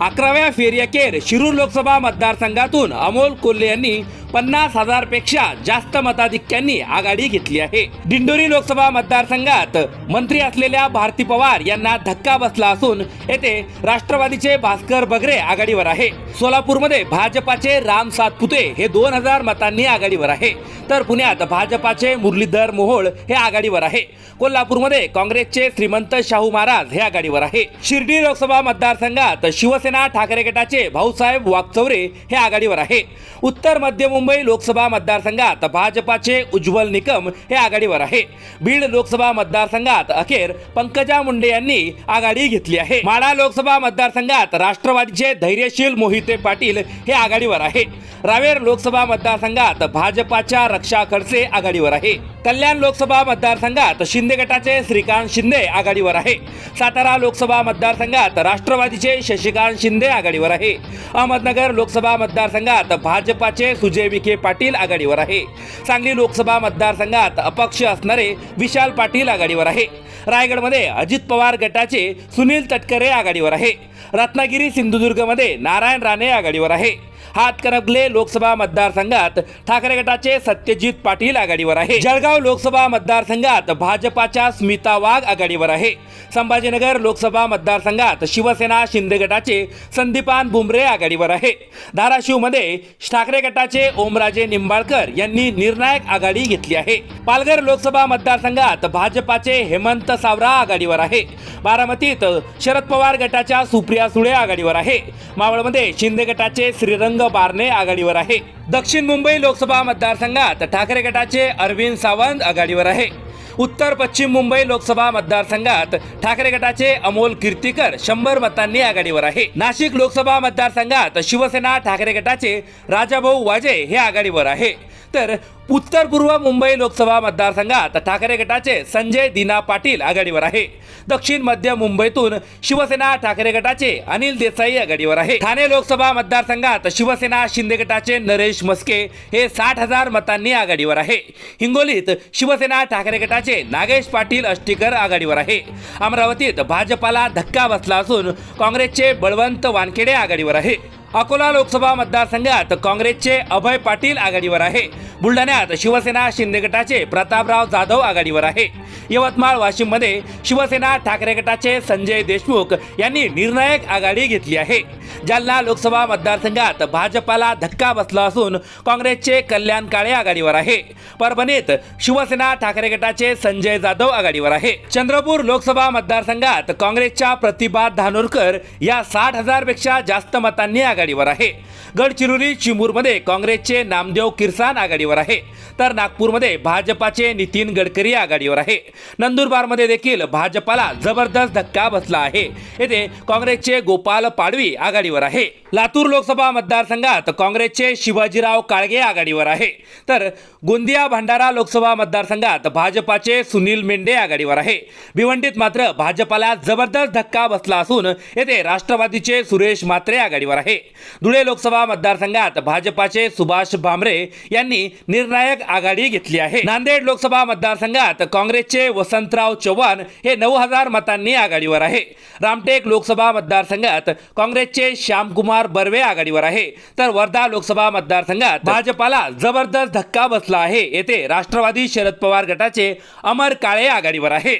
अकराव्या फेरीअखेर शिरूर लोकसभा मतदारसंघातून अमोल कोल्हे यांनी पन्नास हजारपेक्षा जास्त मताधिक्यांनी आघाडी घेतली आहे. दिंडोरी लोकसभा मतदारसंघात मंत्री असलेल्या भारती पवार यांना धक्का बसला असून येथे राष्ट्रवादीचे भास्कर बगरे आघाडीवर आहे. सोलापूरमध्ये भाजपाचे राम सातपुते हे दोन हजार मतांनी आघाडीवर आहे. तर पुण्यात भाजपाचे मुरलीधर मोहोळ हे आघाडीवर आहे. कोल्हापूरमध्ये काँग्रेसचे श्रीमंत शाहू महाराज हे आघाडीवर आहे. शिर्डी लोकसभा मतदारसंघात शिवसेना ठाकरे गटाचे भाऊसाहेब वागचौरे हे आघाडीवर आहे. उत्तर मध्य मुंबई लोकसभा मतदारसंघात भाजपाचे उज्ज्वल निकम हे आघाडीवर आहे. बीड लोकसभा मतदारसंघात अखेर पंकजा मुंडे यांनी आघाडी घेतली आहे. माढा लोकसभा मतदारसंघात राष्ट्रवादीचे धैर्यशील मोहिते पाटील हे आघाडीवर आहे. रावेर लोकसभा मतदारसंघात भाजपाच्या रक्षा खडसे आघाडीवर आहे. कल्याण लोकसभा मतदारसंघात शिंदे गटाचे श्रीकांत शिंदे आघाडीवर आहे. सातारा लोकसभा मतदारसंघात राष्ट्रवादीचे शशिकांत शिंदे आघाडीवर आहे. अहमदनगर लोकसभा मतदारसंघात भाजपाचे सुजय विखे पाटील आघाडीवर आहे. सांगली लोकसभा मतदारसंघात अपक्ष असणारे विशाल पाटील आघाडीवर आहे. रायगडमध्ये अजित पवार गटाचे सुनील तटकरे आघाडीवर आहे. रत्नागिरी सिंधुदुर्गमध्ये नारायण राणे आघाडीवर आहे. हातकणंगले लोकसभा मतदारसंघात ठाकरे गटाचे सत्यजित पाटील आघाडीवर आहे. जळगाव लोकसभा मतदारसंघात भाजपाच्या स्मिता वाघ आघाडीवर आहे. संभाजीनगर लोकसभा मतदारसंघात शिवसेना शिंदे गटाचे संदीपान बुमरे आघाडीवर आहे. धाराशिवमध्ये ठाकरे गटाचे ओमराजे निंबाळकर यांनी निर्णायक आघाडी घेतली आहे. पालघर लोकसभा मतदारसंघात भाजपाचे हेमंत सावरा आघाडीवर आहे. बारामतीत शरद पवार गटाच्या सुप्रिया सुळे आघाडीवर आहे. मावळमध्ये शिंदे गटाचे श्रीरंग बारणे आघाडीवर आहे. दक्षिण मुंबई लोकसभा मतदारसंघात ठाकरे गटाचे अरविंद सावंत आघाडीवर आहे. उत्तर पश्चिम मुंबई लोकसभा मतदारसंघात ठाकरे गटाचे अमोल कीर्तीकर शंभर मतांनी आघाडीवर आहे. नाशिक लोकसभा मतदारसंघात शिवसेना ठाकरे गटाचे राजाभाऊ वाजे हे आघाडीवर आहे. तर उत्तर पूर्व मुंबई लोकसभा मतदारसंघात ठाकरे गटाचे संजय दिना पाटील आघाडीवर आहे. दक्षिण मध्य मुंबईतून शिवसेना ठाकरे गटाचे अनिल देसाई आघाडीवर आहे. ठाणे लोकसभा मतदारसंघात शिवसेना शिंदे गटाचे नरेश मस्के हे साठ हजार मतांनी आघाडीवर आहे. हिंगोलीत शिवसेना ठाकरे गटाचे नागेश पाटील अष्टीकर आघाडीवर आहे. अमरावतीत भाजपाला धक्का बसला असून काँग्रेसचे बळवंत वानखेडे आघाडीवर आहे. अकोला लोकसभा मतदारसंघात काँग्रेसचे अभय पाटील आघाडीवर आहे. बुलढाण्यात शिवसेना शिंदे गटाचे प्रतापराव जाधव आघाडीवर आहे. यवतमाळ वाशिममध्ये शिवसेना ठाकरे गटाचे संजय देशमुख यांनी निर्णायक आघाडी घेतली आहे. जालना लोकसभा मतदारसंघात भाजपाला धक्का बसला असून काँग्रेसचे कल्याण काळे आघाडीवर आहे. परभणीत शिवसेना ठाकरे गटाचे संजय जाधव आघाडीवर आहे. चंद्रपूर लोकसभा मतदारसंघात काँग्रेसच्या प्रतिभा धानोरकर या साठ हजारपेक्षा जास्त मतांनी आघाडीवर आहे. गडचिरोली चिमूरमध्ये काँग्रेसचे नामदेव किरसान आघाडीवर आघाडीवर आहे. तर नागपूरमध्ये भाजपाचे नितीन गडकरी आघाडीवर आहे. नंदुरबारमध्ये देखील भाजपाला जबरदस्त धक्का बसला आहे. येथे काँग्रेसचे गोपाल पाडवी आघाडीवर आहे. लातूर लोकसभा मतदारसंघात काँग्रेसचे शिवाजीराव काळगे आघाडीवर आहे. तर गोंदिया भंडारा लोकसभा मतदारसंघात भाजपाचे सुनील मेंढे आघाडीवर आहे. भिवंडीत मात्र भाजपाला जबरदस्त धक्का बसला असून येथे राष्ट्रवादीचे सुरेश म्हात्रे आघाडीवर आहे. धुळे लोकसभा मतदारसंघात भाजपाचे सुभाष भामरे यांनी निर्णायक आघाडी घेतली आहे. नांदेड लोकसभा मतदारसंघात काँग्रेसचे वसंतराव चव्हाण हे नऊ हजार मतांनी आघाडीवर आहे. रामटेक लोकसभा मतदारसंघात काँग्रेसचे श्यामकुमार बर्वे आघाडीवर आहे. तर वर्धा लोकसभा मतदारसंघात भाजपाला जबरदस्त धक्का बसला आहे. येथे राष्ट्रवादी शरद पवार गटाचे अमर काळे आघाडीवर आहे.